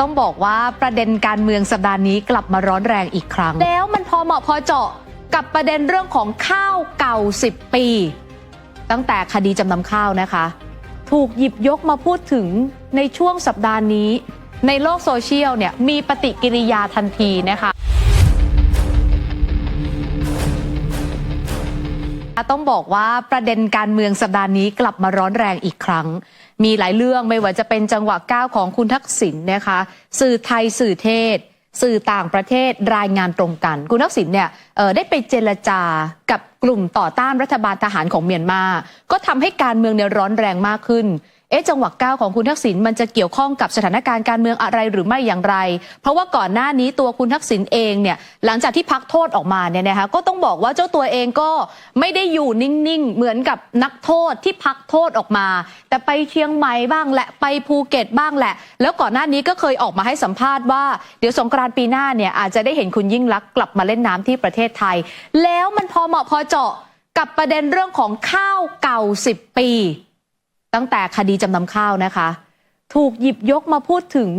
ต้องบอกว่าประเด็นการเมืองสัปดาห์นี้กลับมาร้อนแรงอีกครั้ง แล้วมันพอเหมาะพอเจาะกับประเด็นเรื่องของข้าวเก่า 10 ปี ตั้งแต่คดีจำนำข้าวนะคะ ถูกหยิบยกมาพูดถึงในช่วงสัปดาห์นี้ ในโลกโซเชียลเนี่ยมีปฏิกิริยาทันทีนะคะ ต้องบอกว่าประเด็นการเมืองสัปดาห์นี้กลับมาร้อนแรงอีกครั้ง มีหลายเรื่องไม่ว่าจะเป็นจังหวะก้าวของคุณทักษิณนะคะ สื่อไทยสื่อเทศ สื่อต่างประเทศรายงานตรงกัน คุณทักษิณเนี่ยได้ไปเจรจากับกลุ่มต่อต้านรัฐบาลทหารของเมียนมา ก็ทำให้การเมืองเนี่ยร้อนแรงมากขึ้น เอ๊ะจังหวะก้าของคุณทักษิณมันจะเกี่ยวข้องกับสถานการณ์การเมืองอะไรหรือไม่อย่างไร เพราะว่าก่อนหน้านี้ตัวคุณทักษิณเองเนี่ยหลังจากที่พักโทษออกมาเนี่ยนะคะก็ต้องบอกว่าเจ้าตัวเองก็ไม่ได้อยู่นิ่งๆ เหมือนกับนักโทษที่พักโทษออกมา แต่ไปเชียงใหม่บ้างแหละไปภูเก็ตบ้างแหละ แล้วก่อนหน้านี้ก็เคยออกมาให้สัมภาษณ์ว่าเดี๋ยวสงกรานต์ปีหน้าเนี่ยอาจจะได้เห็นคุณยิ่งลักษณ์กลับมาเล่นน้ำที่ประเทศไทย แล้วมันพอเหมาะพอเจาะกับประเด็นเรื่องของข้าวเก่า 10 ปี ตั้งแต่คดีจำนำข้าวนะคะ ถูกหยิบยกมาพูดถึง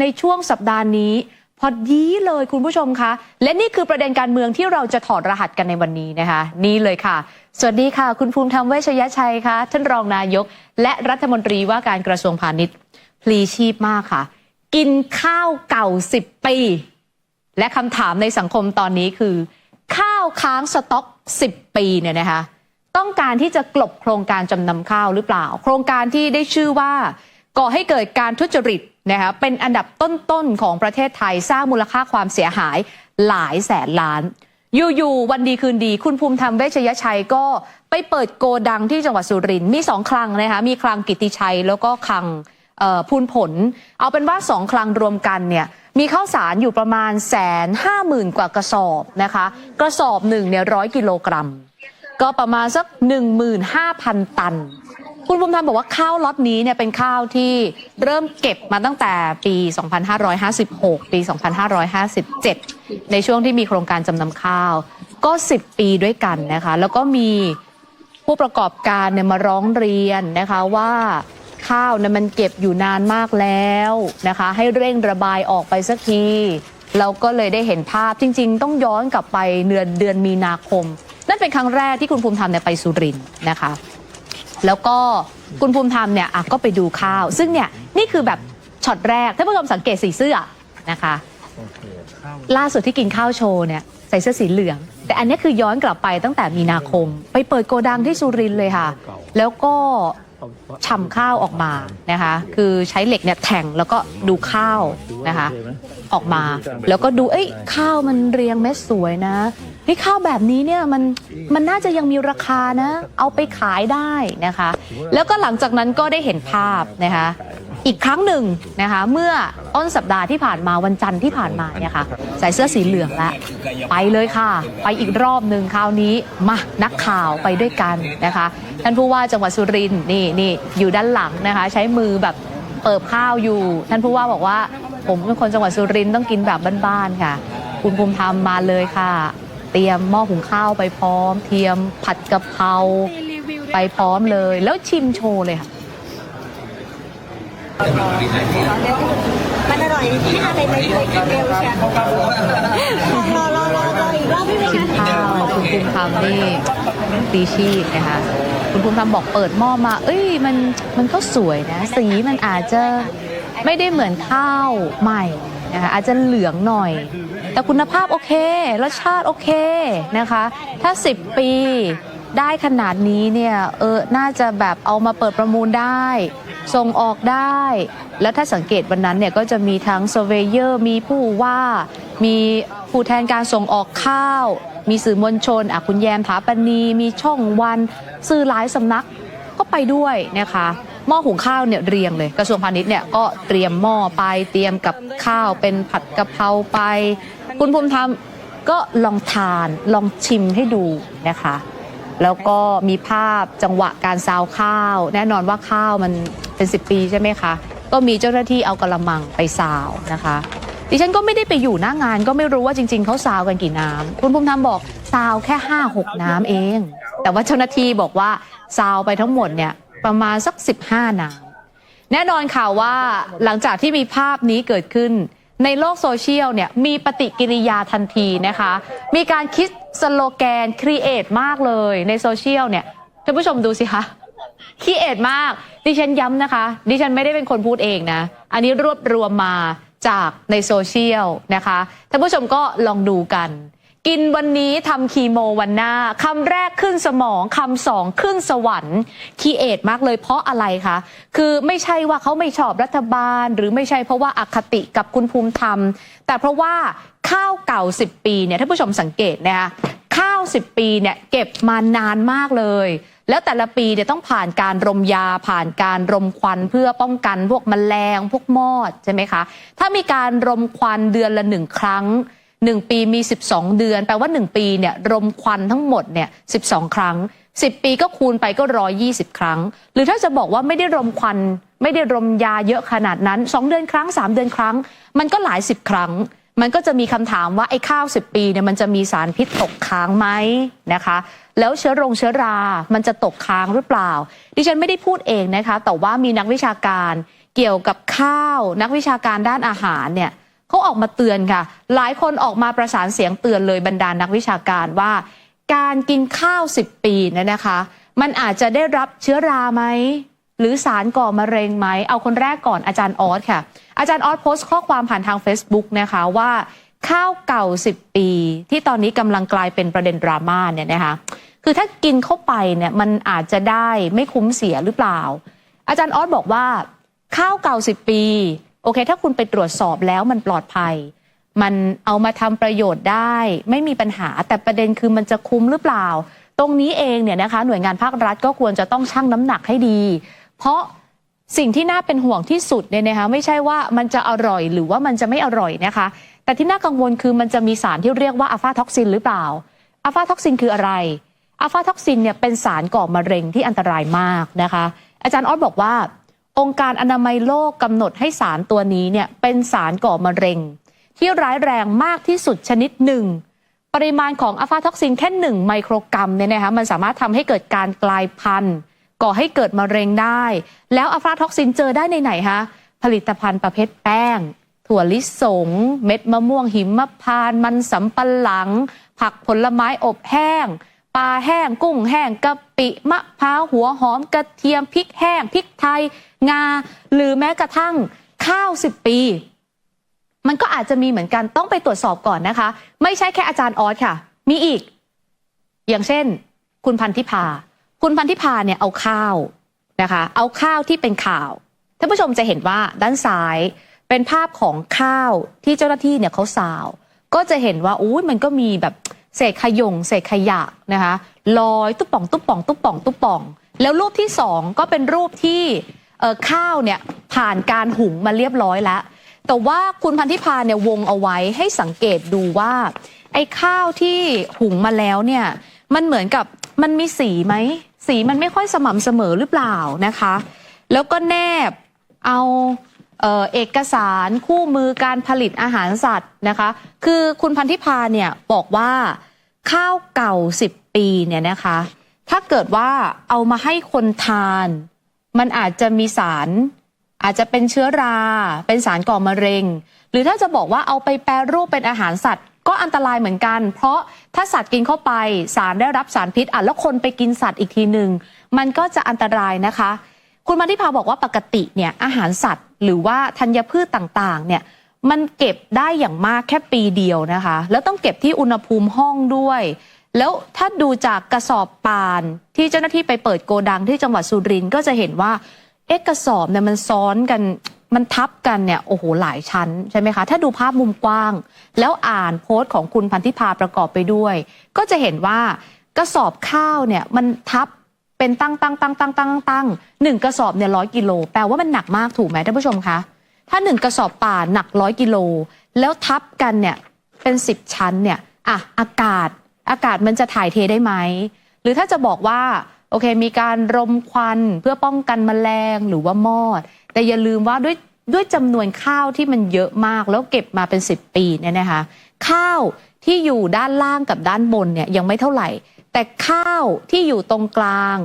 ในช่วงสัปดาห์นี้ พอดีเลยคุณผู้ชมคะ และนี่คือประเด็นการเมืองที่เราจะถอดรหัสกันในวันนี้นะคะ นี่เลยค่ะ สวัสดีค่ะ คุณภูมิธรรมเวชยชัยค่ะท่านรองนายก และรัฐมนตรีว่าการกระทรวงพาณิชย์พลีชีพมากค่ะ กินข้าวเก่า10ปี และคำถามในสังคมตอนนี้คือ ข้าวค้างสต็อก10ปีเนี่ยนะคะ ต้องการที่จะกลบโครงการจำนำข้าวหรือเปล่า โครงการที่ได้ชื่อว่าก่อให้เกิดการทุจริตนะคะเป็นอันดับต้นๆของประเทศไทยสร้างมูลค่าความเสียหายหลายแสนล้าน อยู่ๆวันดีคืนดี คุณภูมิธรรมเวชยชัยก็ไปเปิดโกดังที่จังหวัดสุรินทร์มีสองคลังนะคะมีคลังกิติชัยแล้วก็คลังพูนผล เอาเป็นว่าสองคลังรวมกันเนี่ยมีข้าวสารอยู่ประมาณแสนห้าหมื่นกว่ากระสอบนะคะ กระสอบหนึ่งเนี่ยร้อยกิโลกรัม ก็ประมาณสัก 15,000 ตัน คุณภูมิธรรมบอกว่าข้าวล็อตนี้เนี่ยเป็นข้าวที่เริ่มเก็บมาตั้งแต่ปี 2556 ปี 2557 ในช่วงที่มีโครงการจำนำข้าว ก็ 10 ปีด้วยกันนะคะ แล้วก็มีผู้ประกอบการเนี่ยมาร้องเรียนนะคะว่าข้าวเนี่ยมันเก็บอยู่นานมากแล้วนะคะ ให้เร่งระบายออกไปสักที เราก็เลยได้เห็นภาพจริง ๆ ต้องย้อนกลับไปเดือนเดือนมีนาคม นั่นเป็นครั้งแรกที่คุณภูมิธรรมเนี่ยไปสุรินทร์นะคะ แล้วก็คุณภูมิธรรมเนี่ยอะก็ไปดูข้าว ซึ่งเนี่ยนี่คือแบบช็อตแรกถ้าผู้ชมสังเกตสีเสื้อนะคะ ล่าสุดที่กินข้าวโชว์เนี่ยใส่เสื้อสีเหลือง แต่อันนี้คือย้อนกลับไปตั้งแต่มีนาคม ไปเปิดโกดังที่สุรินทร์เลยค่ะ แล้วก็ฉ่ำข้าวออกมานะคะ คือใช้เหล็กเนี่ยแทงแล้วก็ดูข้าวนะคะ ออกมา แล้วก็ดูเอ้ยข้าวมันเรียงเม็ดสวยนะ เฮ้ยข้าวแบบนี้เนี่ยมันมันน่าจะยังมีราคานะ เอาไปขายได้นะคะ แล้วก็หลังจากนั้นก็ได้เห็นภาพนะคะอีกครั้งหนึ่งนะคะเมื่อต้นสัปดาห์ที่ผ่านมาวันจันทร์ที่ผ่านมาเนี่ยค่ะใส่เสื้อสีเหลืองแล้วไปเลยค่ะ ไปอีกรอบหนึ่งคราวนี้มานักข่าวไปด้วยกันนะคะท่านผู้ว่าจังหวัดสุรินทร์นี่นี่อยู่ด้านหลังนะคะ ใช้มือแบบเปิบข้าวอยู่ ท่านผู้ว่าบอกว่า ผมเป็นคนจังหวัดสุรินทร์ต้องกินแบบบ้านๆค่ะ คุณภูมิธรรมมาเลยค่ะ ตรียมหม้อหุงข้าวไปพร้อม เทียมผัดกะเพราไปพร้อมเลย แล้วชิมโชว์เลยค่ะมันอร่อยที่อะไรไม่เคยกินเร็วใช่รอรอรอรออีกรอบพี่ไหมชิมคะข้าวคุณภูมิธรรมนี่ตีชีพนะคะคุณภูมิธรรมบอกเปิดหม้อมา เอ้ยมันมันก็สวยนะ สีมันอาจจะไม่ได้เหมือนข้าวใหม่นะคะอาจจะเหลืองหน่อย แต่คุณภาพโอเค รสชาติโอเคนะคะ ถ้า 10 ปีได้ขนาดนี้เนี่ยเออน่าจะแบบเอามาเปิดประมูลได้ ส่งออกได้ แล้วถ้าสังเกตวันนั้นเนี่ยก็จะมีทั้งเซเวเยอร์มีผู้ว่า มีผู้แทนการส่งออกข้าว มีสื่อมวลชนอะคุณแยมถาปณี มีช่องวันสื่อหลายสำนักก็ไปด้วยนะคะหม้อหุงข้าวเนี่ยเรียงเลยกระทรวงพาณิชย์เนี่ยก็เตรียมหม้อไปเตรียมกับข้าวเป็นผัดกะเพราไป คุณภูมิธรรมก็ลองทานลองชิมให้ดูนะคะ แล้วก็มีภาพจังหวะการซาวข้าว แน่นอนว่าข้าวมันเป็น 10 ปีใช่ไหมคะ ก็มีเจ้าหน้าที่เอากระมังไปซาวนะคะ ดิฉันก็ไม่ได้ไปอยู่หน้างาน ก็ไม่รู้ว่าจริง ๆเขาซาวกันกี่น้ำคุณภูมิธรรมบอกซาวแค่ 5 6 น้ำเอง แต่ว่าเจ้าหน้าที่บอกว่าซาวไปทั้งหมดเนี่ยประมาณสัก 15 น้ำแน่นอนค่ะว่าหลังจากที่มีภาพนี้เกิดขึ้น ในโลกโซเชียลเนี่ยมีปฏิกิริยาทันทีนะคะ มีการคิดสโลแกนครีเอทมากเลยในโซเชียลเนี่ยท่านผู้ชมดูสิคะครีเอทมาก ดิฉันย้ำนะคะ ดิฉันไม่ได้เป็นคนพูดเองนะ อันนี้รวบรวมมาจากในโซเชียลนะคะ ท่านผู้ชมก็ลองดูกัน กินวันนี้ทำคีโมวันหน้าคำแรกขึ้นสมองคำสองขึ้นสวรรค์คีเอทมากเลยเพราะอะไรคะคือไม่ใช่ว่าเขาไม่ชอบรัฐบาล หรือไม่ใช่เพราะว่าอาคติกับคุณภูมิธรรม แต่เพราะว่าข้าวเก่า 10 ปีเนี่ยท่านผู้ชมสังเกตนะคะข้าว 10 ปีเนี่ยเก็บมานานมากเลย แล้วแต่ละปีเนี่ยต้องผ่านการรมยาผ่านการรมควันเพื่อป้องกันพวกมแมลงพวกมอดใช่ไหมคะถ้ามีการรมควันเดือนละหนึ่งครั้ง 1 ปีมี 12 เดือน แปลว่า 1 ปีเนี่ยรมควันทั้งหมดเนี่ย12 ครั้ง 10 ปีก็คูณไปก็ 120 ครั้ง หรือถ้าจะบอกว่าไม่ได้รมควัน ไม่ได้รมยาเยอะขนาดนั้น 2 เดือนครั้ง 3 เดือนครั้ง มันก็หลายสิบครั้ง มันก็จะมีคำถามว่าไอ้ข้าว 10 ปีเนี่ยมันจะมีสารพิษตกค้างไหมนะคะแล้วเชื้อรงเชื้อรา มันจะตกค้างหรือเปล่า ดิฉันไม่ได้พูดเองนะคะ แต่ว่ามีนักวิชาการเกี่ยวกับข้าว นักวิชาการด้านอาหารเนี่ย เขาออกมาเตือนค่ะ หลายคนออกมาประสานเสียงเตือนเลยบรรดานักวิชาการว่า การกินข้าว 10 ปีเนี่ยนะคะ มันอาจจะได้รับเชื้อราไหมหรือสารก่อมะเร็งไหม เอาคนแรกก่อนอาจารย์ออสค่ะ อาจารย์ออสโพสต์ข้อความผ่านทาง Facebook นะคะว่า ข้าวเก่า 10 ปี ที่ตอนนี้กำลังกลายเป็นประเด็นดราม่าเนี่ยนะคะคือถ้ากินเข้าไปเนี่ยมันอาจจะได้ไม่คุ้มเสียหรือเปล่า อาจารย์ออสบอกว่า ข้าวเก่า 10 ปี โอเค ถ้าคุณไปตรวจสอบแล้วมันปลอดภัย มันเอามาทำประโยชน์ได้ ไม่มีปัญหาแต่ประเด็นคือมันจะคุ้มหรือเปล่า ตรงนี้เองเนี่ยนะคะ หน่วยงานภาครัฐก็ควรจะต้องชั่งน้ำหนักให้ดี เพราะสิ่งที่น่าเป็นห่วงที่สุดเนี่ยนะคะไม่ใช่ว่ามันจะอร่อยหรือว่ามันจะไม่อร่อยนะคะ แต่ที่น่ากังวลคือมันจะมีสารที่เรียกว่าอะฟาท็อกซินหรือเปล่าอะฟาท็อกซินคืออะไรอะฟาท็อกซินเนี่ยเป็นสารก่อมะเร็งที่อันตรายมากนะคะ อาจารย์ออสบอกว่า องค์การอนามัยโลกกำหนดให้สารตัวนี้เนี่ยเป็นสารก่อมะเร็ง ที่ร้ายแรงมากที่สุดชนิดหนึ่ง ปริมาณของอะฟาท็อกซินแค่หนึ่งไมโครกรัมเนี่ยนะคะมันสามารถทำให้เกิดการกลายพันธุ์ ก่อให้เกิดมะเร็งได้ แล้วอะฟาท็อกซินเจอได้ในไหนคะผลิตภัณฑ์ประเภทแป้ง ถั่วลิสง เม็ดมะม่วงหิมพานต์มันสำปะหลัง ผักผลไม้อบแห้ง ปลาแห้ง กุ้งแห้งกะปิมะพร้าวหัวหอมกระเทียมพริกแห้งพริกไทย งา หรือแม้กระทั่งข้าวสิบปี มันก็อาจจะมีเหมือนกันต้องไปตรวจสอบก่อนนะคะ ไม่ใช่แค่อาจารย์ออสค่ะ มีอีก อย่างเช่น คุณพันธิพา คุณพันธิพาเนี่ยเอาข้าวนะคะ เอาข้าวที่เป็นข่าวท่านผู้ชมจะเห็นว่าด้านซ้ายเป็นภาพของข้าวที่เจ้าหน้าที่เนี่ยเขาสาว ก็จะเห็นว่าอุ้ยมันก็มีแบบ เศษขยงเศษขยะนะคะลอยตุ๊บป่องตุ๊บป่องตุ๊บป่องตุ๊บป่อง แล้วรูปที่สองก็เป็นรูปที่ข้าวเนี่ยผ่านการหุงมาเรียบร้อยแล้ว แต่ว่าคุณพันธิพาเนี่ยวงเอาไว้ให้สังเกตดูว่า ไอ้ข้าวที่หุงมาแล้วเนี่ยมันเหมือนกับมันมีสีไหม สีมันไม่ค่อยสม่ำเสมอหรือเปล่านะคะ แล้วก็แนบเอาเออเอกสารคู่มือการผลิตอาหารสัตว์นะคะ คือคุณพันธิพาเนี่ยบอกว่า ข้าวเก่า 10 ปีเนี่ยนะคะ ถ้าเกิดว่าเอามาให้คนทาน มันอาจจะมีสาร อาจจะเป็นเชื้อรา เป็นสารก่อมะเร็ง หรือถ้าจะบอกว่าเอาไปแปรรูปเป็นอาหารสัตว์ก็อันตรายเหมือนกัน เพราะถ้าสัตว์กินเข้าไปสารได้รับสารพิษอะแล้วคนไปกินสัตว์อีกทีหนึ่งมันก็จะอันตรายนะคะ คุณมาทิพาบอกว่าปกติเนี่ยอาหารสัตว์ หรือว่าธัญพืชต่างๆเนี่ย มันเก็บได้อย่างมากแค่ปีเดียวนะคะ แล้วต้องเก็บที่อุณหภูมิห้องด้วย แล้วถ้าดูจากกระสอบป่านที่เจ้าหน้าที่ไปเปิดโกดังที่จังหวัดสุรินทร์ก็จะเห็นว่าเอ๊ะกระสอบเนี่ยมันซ้อนกันมันทับกันเนี่ยโอ้โหหลายชั้นใช่ไหมคะ ถ้าดูภาพมุมกว้าง แล้วอ่านโพสต์ของคุณพันธิพาประกอบไปด้วย ก็จะเห็นว่ากระสอบข้าวเนี่ยมันทับเป็นตั้งตั้งตั้งตั้งตั้งตั้งหนึ่งกระสอบเนี่ยร้อยกิโลแปลว่ามันหนักมากถูกไหมท่านผู้ชมคะ ถ้าหนึ่งกระสอบป่าหนักร้อยกิโล แล้วทับกันเนี่ยเป็นสิบชั้นเนี่ยอะอากาศอากาศมันจะถ่ายเทได้ไหม หรือถ้าจะบอกว่า โอเค มีการรมควันเพื่อป้องกันแมลงหรือว่ามอด แต่อย่าลืมว่าด้วยด้วยจำนวนข้าวที่มันเยอะมากแล้วเก็บมาเป็น 10 ปีเนี่ยนะคะข้าวที่อยู่ด้านล่างกับด้านบนเนี่ยยังไม่เท่าไหร่ แต่ข้าวที่อยู่ตรงกลาง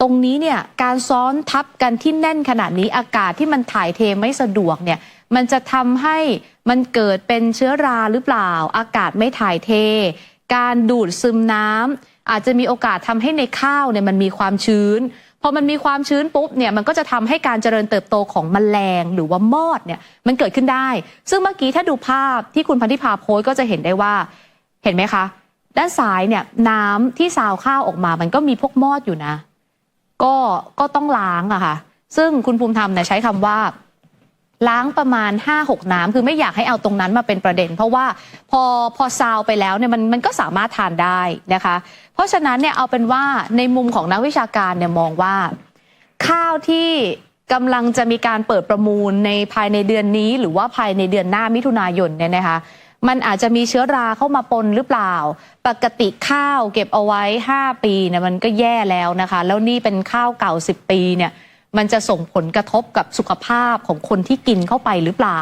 ตรงนี้เนี่ยการซ้อนทับกันที่แน่นขนาดนี้อากาศที่มันถ่ายเทไม่สะดวกเนี่ยมันจะทำให้มันเกิดเป็นเชื้อราหรือเปล่า อากาศไม่ถ่ายเท การดูดซึมน้ำอาจจะมีโอกาสทำให้ในข้าวเนี่ยมันมีความชื้นพอมันมีความชื้นปุ๊บเนี่ยมันก็จะทำให้การเจริญเติบโตของแมลงหรือว่ามอดเนี่ยมันเกิดขึ้นได้ ซึ่งเมื่อกี้ถ้าดูภาพที่คุณพันธิพาโพสก็จะเห็นได้ว่าเห็นไหมคะ ด้านซ้ายเนี่ยน้ำที่ซาวข้าวออกมามันก็มีพวกมอดอยู่นะ ก็ก็ต้องล้างอะค่ะ ซึ่งคุณภูมิธรรมเนี่ยใช้คำว่า ล้างประมาณ 5-6 น้ำคือไม่อยากให้เอาตรงนั้นมาเป็นประเด็น เพราะว่าพอพอซาวไปแล้วเนี่ยมันมันก็สามารถทานได้นะคะ เพราะฉะนั้นเนี่ยเอาเป็นว่าในมุมของนักวิชาการเนี่ยมองว่า ข้าวที่กำลังจะมีการเปิดประมูลในภายในเดือนนี้ หรือว่าภายในเดือนหน้ามิถุนายนเนี่ยนะคะ มันอาจจะมีเชื้อราเข้ามาปนหรือเปล่า ปกติข้าวเก็บเอาไว้ 5 ปีเนี่ยมันก็แย่แล้วนะคะ แล้วนี่เป็นข้าวเก่า 10 ปีเนี่ยมันจะส่งผลกระทบกับสุขภาพของคนที่กินเข้าไปหรือเปล่า